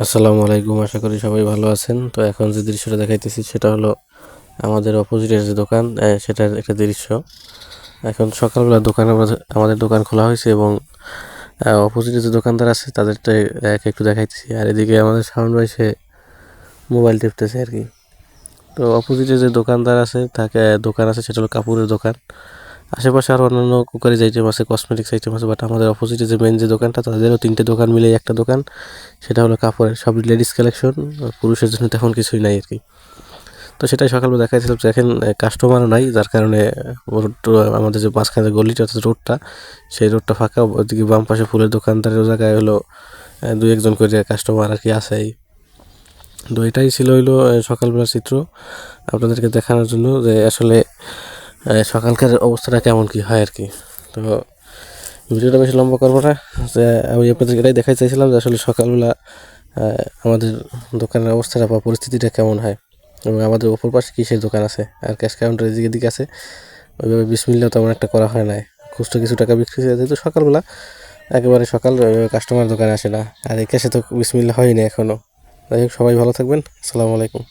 আসসালামু আলাইকুম, আশা করি সবাই ভালো আছেন। তো এখন যে দৃশ্যটা দেখাইতেছি সেটা হলো আমাদের অপোজিটের যে দোকান সেটার একটা দৃশ্য। এখন সকালবেলা দোকান আমাদের দোকান খোলা হয়েছে এবং অপোজিটে যে দোকানদার আছে, তাদেরটা এক একটু দেখাইতেছি। আর এদিকে আমাদের সাউন্ড ভাই, সে মোবাইল টিপতেছে আর কি। তো অপোজিটে যে দোকানদার আছে, তাকে দোকান আছে, সেটা হলো কাপড়ের দোকান। আশেপাশে আরও অন্যান্য কুকারিজ আইটেম আছে কসমেটিক্স আইটেম আছে বাট আমাদের অপোজিটে যে মেন যে দোকানটা, তাদেরও তিনটে দোকান মিলে একটা দোকান। সেটা হলো কাপড়ের, সব লেডিস কালেকশন পুরুষের জন্য তেমন কিছুই নাই আর কি। তো সেটাই সকালবেলা দেখাইছিলাম দেখেন কাস্টমারও নাই, যার কারণে আমাদের যে মাঝখানে যে গলিটা, অর্থাৎ রোডটা সেই রোডটা ফাঁকা, ওদিকে বাম পাশে ফুলের দোকানদারের জায়গায় হলো দু একজন করে কাস্টমার আর কি আছেই। তো এটাই ছিল হইল সকালবেলার চিত্র, আপনাদেরকে দেখানোর জন্য যে আসলে সকালকার অবস্থাটা কেমন কি হয় আর কি? তো ভিডিওটা বেশি লম্বা করব না, যে আমি আপনাদের এটাই দেখাই চাইছিলাম যে আসলে সকালবেলা আমাদের দোকানের অবস্থাটা বা পরিস্থিতিটা কেমন হয় এবং আমাদের ওপর পাশে কিসের দোকান আছে আর ক্যাশ কাউন্টার এদিকে দিকে আছে। ওইভাবে বিসমিল্লাও তেমন একটা করা হয় না খুচরো কিছু টাকা বিক্রি হয়ে যেহেতু সকালবেলা একেবারে সকাল কাস্টমার দোকানে আসে না। আর এই ক্যাশে তো বিসমিল্লা হয়নি এখনও যাই হোক, সবাই ভালো থাকবেন। আসসালামু আলাইকুম।